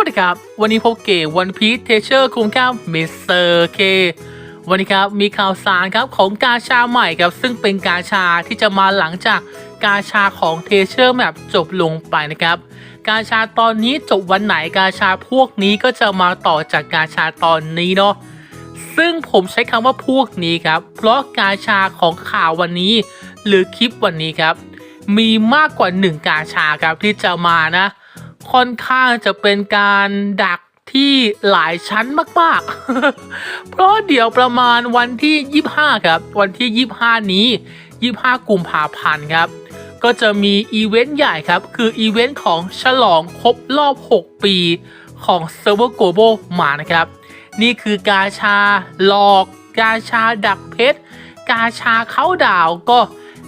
วัสดีครับ วันนี้พบเก๋วันพีทเทเชอร์คุมครับมิสเตอร์เควันนี้ครับมีข่าวสารครับของกาชาใหม่ครับ ซึ่งเป็นกาชาที่จะมาหลังจากกาชาของเทเชอร์แมปจบลงไปนะครับ กาชาตอนนี้จบวันไหนกาชาพวกนี้ก็จะมาต่อจากกาชาตอนนี้เนาะซึ่งผมใช้คำว่าพวกนี้ครับ เพราะกาชาของข่าววันนี้ หรือคลิปวันนี้ครับ มีมากกว่าหนึ่งกาชาครับที่จะมานะ ค่อนข้างจะเป็นการดักที่หลายชั้นมาก ๆ เพราะเดี๋ยวประมาณวันที่ 25 ครับ วันที่ 25 นี้ 25 กุมภาพันธ์ครับ ก็จะมีอีเวนต์ใหญ่ครับ คืออีเวนต์ของฉลองครบรอบ 6 ปีของเซิร์ฟเวอร์โกลบมานะครับ นี่คือกาชาหลอก กาชาดักเพชร กาชาเข้าดาวก็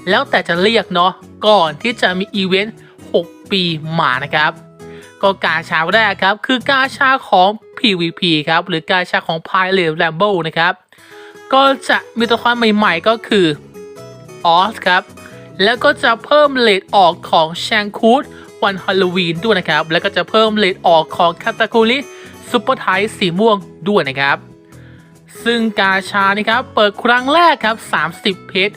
แล้วแต่จะเรียกเนาะ ก่อนที่จะมีอีเวนต์ 6 ปีมานะครับ ก็กาชาแรกครับ คือกาชาของ PVP ครับหรือกาชาของ p i l e r a m b l e นะครับ ก็จะมีตัวละครใหม่ๆก็คือออสครับ แล้วก็จะเพิ่มเลทออกของแชงคูดวันฮาโลวีนด้วยนะครับ แล้วก็จะเพิ่มเลทออกของคาตาคุริซุปเปอร์ไทสีม่วงด้วยนะครับ ซึ่งกาชานี่ครับเปิดครั้งแรกครับ 30 เพชร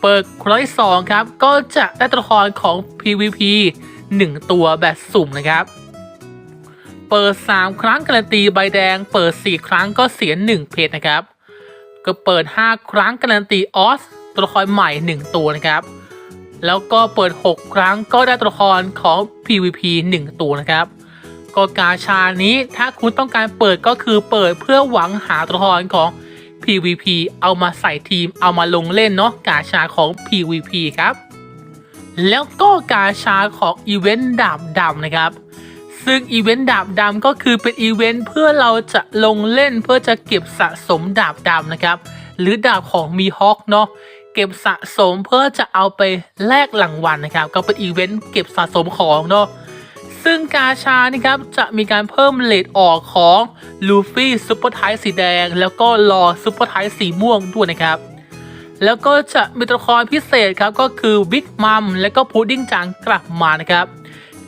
เปิดครั้งที่สองครับ ก็จะได้ตัวละครของ PVP 1 ตัวแบบสุ่มนะครับ เปิด 3 ครั้งการันตีใบแดง เปิด 4 ครั้งก็เสีย1เพชรนะครับ ก็เปิด 5 ครั้งการันตีออสตัวละครใหม่ 1 ตัวนะครับ แล้วก็เปิด 6 ครั้งก็ได้ตัวละครของ PVP 1 ตัวนะครับก็กาชานี้ถ้าคุณต้องการเปิดก็คือเปิดเพื่อหวังหาตัวละครของ PVP เอามาใส่ทีมเอามาลงเล่นเนาะกาชาของ PVP ครับ แล้วก็กาชาของอีเวนต์ดาบดำนะครับ ซึ่งอีเวนต์ดาบดำก็คือเป็นอีเวนต์เพื่อเราจะลงเล่นเพื่อจะเก็บสะสมดาบดำนะครับ หรือดาบของมีฮอกเนาะเก็บสะสมเพื่อจะเอาไปแลกรางวัลนะครับ ก็เป็นอีเวนต์เก็บสะสมของเนาะซึ่งกาชานี่ครับจะมีการเพิ่มเลทออกของลูฟี่ซุปเปอร์ไทสีแดง แล้วก็รอซุปเปอร์ไทสีม่วงด้วยนะครับ แล้วก็จะมีตัวละครพิเศษครับก็คือบิ๊กมัมและก็พุดดิ้งจังกลับมานะครับ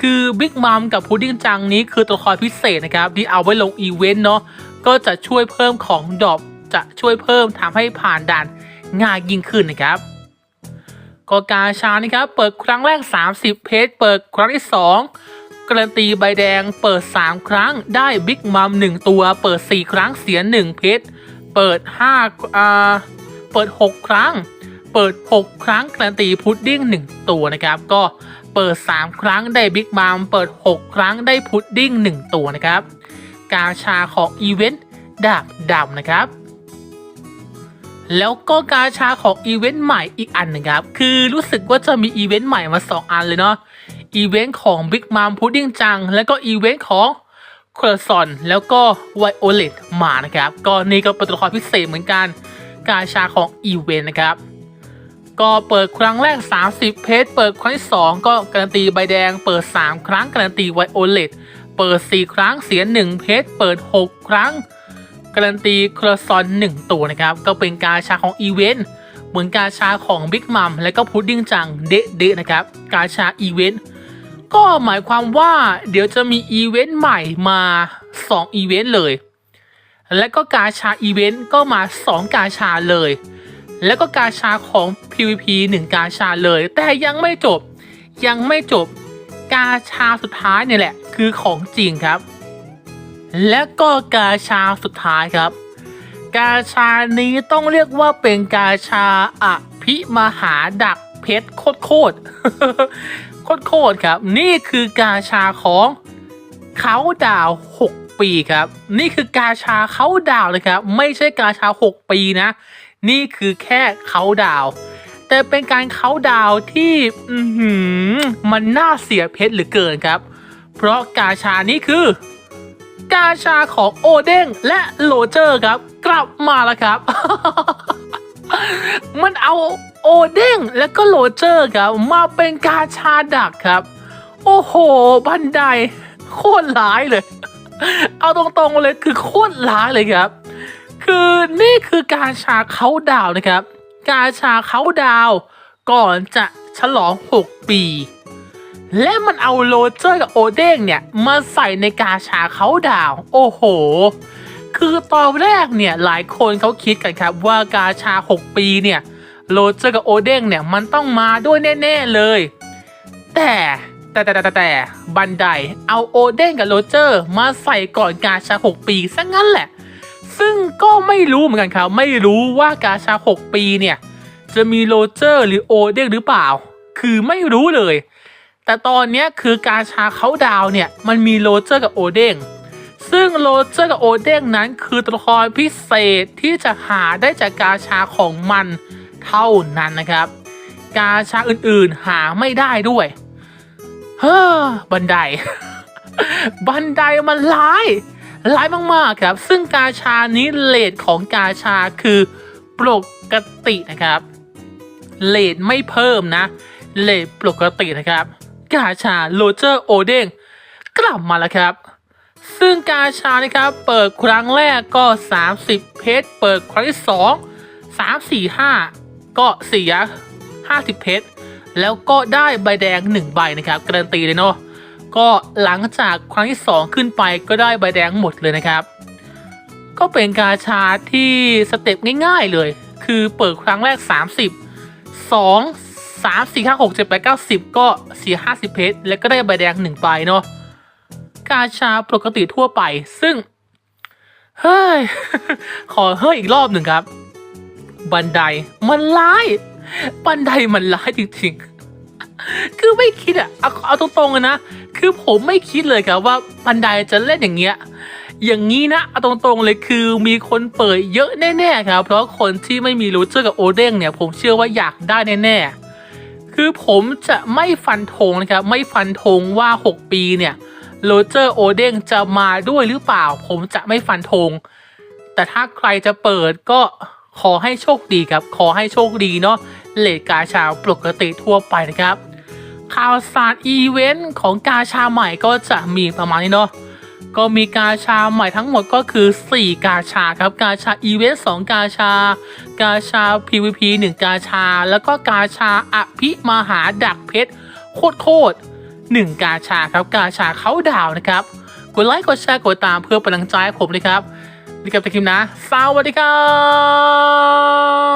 คือบิ๊กมัมกับพุดดิ้งจังนี้คือตัวละครพิเศษนะครับ ที่เอาไว้ลงอีเวนต์เนาะก็จะช่วยเพิ่มของดรอปจะช่วยเพิ่มทำให้ผ่านด่านง่ายยิ่งขึ้นนะครับก็กาชานี่ครับเปิดครั้งแรก 30 เพจเปิดครั้งที่ 2การันตีใบแดงเปิด 3 ครั้งได้บิ๊กมัม1ตัว เปิด 4 ครั้งเสีย 1 เพชรเปิด5อ่าเปิด 6 ครั้ง เปิด 6 ครั้งการันตีพุดดิ้ง 1 ตัวนะครับ ก็ เปิด 3 ครั้งได้บิ๊กมัมเปิด 6 ครั้งได้พุดดิ้ง 1 ตัวนะครับ กาชาของอีเวนต์ดาบดำนะครับ แล้วก็กาชาของอีเวนต์ใหม่อีกอันนึงครับ คือรู้สึกว่าจะมีอีเวนต์ใหม่มา 2 อันเลยเนาะอีเวนต์ของ Big Mom Pudding จัง แล้วก็อีเวนต์ของคร s ซอนแล้วก็ไวโอเลตมานะครับ ก็นี่ก็เป็นตัวละครพิเศษเหมือนกัน กาชาของอีเวนต์นะครับ ก็เปิดครั้งแรก 30 เพจเปิดครั้งที่2ก็การันตีใบแดง เปิด 3 ครั้งการันตีไวโอเลตเปิด 4 ครั้งเสีย 1 เพจเปิด 6 ครั้งการันตีคร s ซอน 1 ตัวนะครับ ก็เป็นกาชาของอีเวนต์เหมือนกาชาของ Big Mom และก็พุดดิ้งจังเดะๆนะครับ กาชาอีเวนต์ก็หมายความว่าเดี๋ยวจะมีอีเวนต์ใหม่มา2อีเวนต์เลย และก็กาชาอีเวนต์ก็มา 2 กาชาเลย แล้วก็กาชาของ PVP 1 กาชาเลย แต่ยังไม่จบ ยังไม่จบ กาชาสุดท้ายเนี่ยแหละ คือของจริงครับ และก็กาชาสุดท้ายครับ กาชานี้ต้องเรียกว่าเป็นกาชาอภิมหาดักเพชรโคตรโคตรโคตรโคตรครับ นี่คือกาชาของเขาดาว 6 ปีครับ นี่คือกาชาเขาดาวเลยครับ ไม่ใช่กาชา 6 ปีนะ นี่คือแค่เขาดาว แต่เป็นการเขาดาวที่มันน่าเสียเพชรเหลือเกินครับ เพราะกาชานี้คือ กาชาของโอเด้งและโรเจอร์ครับ กลับมาแล้วครับ มันเอาโอเด้งและก็โรเจอร์ครับ มาเป็นกาชาดักครับ โอ้โห บันได โคตรร้ายเลย เอาตรงๆเลยคือโคตรร้ายเลยครับ คือนี่คือการชาเขาดาวนะครับ การชาเขาดาวก่อนจะฉลอง 6 ปี และมันเอาโรเจอร์กับโอเด้งเนี่ย มาใส่ในกาชาเขาดาว โอ้โห คือตอนแรกเนี่ย หลายคนเขาคิดกันครับว่ากาชา 6 ปีเนี่ยโรเจอร์กับโอเด้งเนี่ย มันต้องมาด้วยแน่ ๆ เลย แต่แต่แต่แต่แต่แต่บันไดเอาโอเด้งกับโรเจอร์ มาใส่ก่อนกาชา 6 ปีซะงั้นแหละ ซึ่งก็ไม่รู้เหมือนกันครับ ไม่รู้ว่ากาชา 6 ปีเนี่ย จะมีโรเจอร์หรือโอเด้งหรือเปล่า คือไม่รู้เลย แต่ตอนนี้คือกาชาเขาดาวเนี่ย มันมีโรเจอร์กับโอเด้งซึ่งโรเจอร์กับโอเด้งนั้นคือตัวละครพิเศษที่จะหาได้จากกาชาของมันเท่านั้นนะครับ กาชาอื่นๆหาไม่ได้ด้วยเฮ้อบันได บันไดมันร้าย ร้ายมากๆครับ ซึ่งกาชานี้เลทของกาชาคือปกตินะครับ เลทไม่เพิ่มนะ เลทปกตินะครับ กาชาโรเจอร์โอเด้งกลับมาแล้วครับ ซึ่งกาชานะครับ เปิดครั้งแรกก็ 30 เพชร เปิดครั้งที่ 2 3 4 5 ก็เสีย 50 เพชร แล้วก็ได้ใบแดง 1 ใบนะครับ การันตีเลยเนาะ ก็หลังจากครั้งที่ 2 ขึ้นไปก็ได้ใบแดงหมดเลยนะครับ ก็เป็นกาชาที่สเต็ปง่ายๆเลย คือเปิดครั้งแรก 30 2 3 4 5 6 7 8 9 10 ก็เสีย50 เพชรแล้วก็ได้ใบแดง1ใบเนาะกาชาปกติทั่วไปซึ่ง เฮ้ย ขอเฮ้ยอีกรอบหนึ่งครับ บันไดมันร้าย บันไดมันร้ายจริงๆ คือไม่คิดอะเอาเอาตรงๆเลยนะ คือผมไม่คิดเลยครับว่าบันไดจะเล่นอย่างเงี้ย อย่างนี้นะเอาตรงๆเลยคือมีคนเปิดเยอะแน่ๆครับ เพราะคนที่ไม่มีรูเจอร์กับโอเด้งเนี่ย ผมเชื่อว่าอยากได้แน่ๆ คือผมจะไม่ฟันธงนะครับ ไม่ฟันธงว่า 6 ปีเนี่ยโรเจอร์โอเด้งจะมาด้วยหรือเปล่า ผมจะไม่ฟันธง แต่ถ้าใครจะเปิดก็ขอให้โชคดีครับ ขอให้โชคดีเนาะเลทกาชาปกติทั่วไปนะครับ ข่าวสารอีเวนต์ของกาชาใหม่ก็จะมีประมาณนี้เนาะก็มีกาชาใหม่ทั้งหมดก็คือ 4 กาชาครับ กาชาอีเวนต์2กาชา กาชา PVP 1 กาชา แล้วก็กาชาอภิมหาดักเพชรโคตรโคตรหนึ่งกาชาครับ กาชาเขาดาวนะครับ กดไลค์กดแชร์กดตามเพื่อเป็นกำลังใจให้ผมเลยครับนี่กับตะคิมนะ สวัสดีครับ